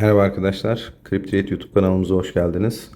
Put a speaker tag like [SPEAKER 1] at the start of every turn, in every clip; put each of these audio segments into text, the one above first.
[SPEAKER 1] Merhaba arkadaşlar, CryptoYet YouTube kanalımıza hoş geldiniz.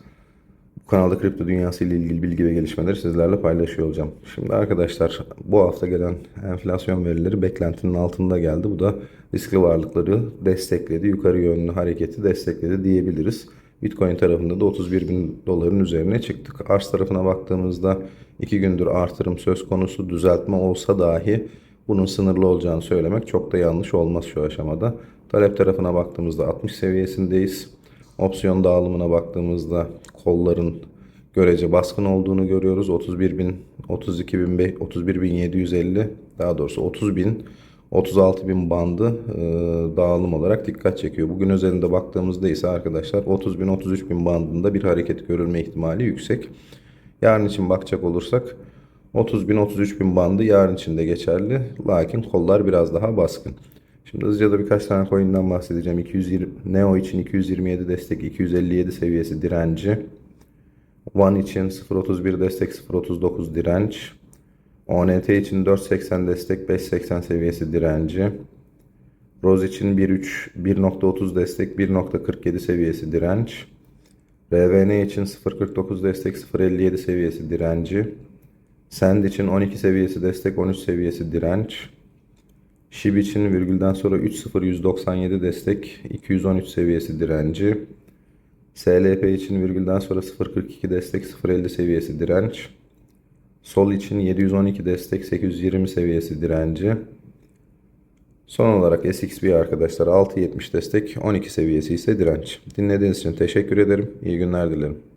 [SPEAKER 1] Bu kanalda kripto dünyası ile ilgili bilgi ve gelişmeleri sizlerle paylaşıyor olacağım. Şimdi arkadaşlar bu hafta gelen enflasyon verileri beklentinin altında geldi. Bu da riskli varlıkları destekledi, yukarı yönlü hareketi destekledi diyebiliriz. Bitcoin tarafında da 31 bin doların üzerine çıktık. Arz tarafına baktığımızda 2 gündür artırım söz konusu düzeltme olsa dahi bunun sınırlı olacağını söylemek çok da yanlış olmaz şu aşamada. Talep tarafına baktığımızda 60 seviyesindeyiz. Opsiyon dağılımına baktığımızda kolların görece baskın olduğunu görüyoruz. 31 bin, 32 bin, 31 bin 750 daha doğrusu 30 bin 36 bin bandı e, dağılım olarak dikkat çekiyor. Bugün özelinde baktığımızda ise arkadaşlar 30 bin 33 bin bandında bir hareket görülme ihtimali yüksek. Yarın için bakacak olursak 30 bin 33 bin bandı yarın için de geçerli. Lakin kollar biraz daha baskın. Şimdi hızlıca da birkaç tane coin'den bahsedeceğim. 220, Neo için 227 destek, 257 seviyesi direnci. One için 0.31 destek, 0.39 direnç. ONT için 4.80 destek, 5.80 seviyesi direnci. Rose için 1.3, 1.30 destek, 1.47 seviyesi direnç. RVN için 0.49 destek, 0.57 seviyesi direnci. Send için 12 seviyesi destek, 13 seviyesi direnç. SHIB için virgülden sonra 3.0197 destek, 213 seviyesi direnci. SLP için virgülden sonra 0.42 destek, 0.50 seviyesi direnç. Sol için 712 destek, 820 seviyesi direnci. Son olarak SXB arkadaşlar 6.70 destek, 12 seviyesi ise direnç. Dinlediğiniz için teşekkür ederim. İyi günler dilerim.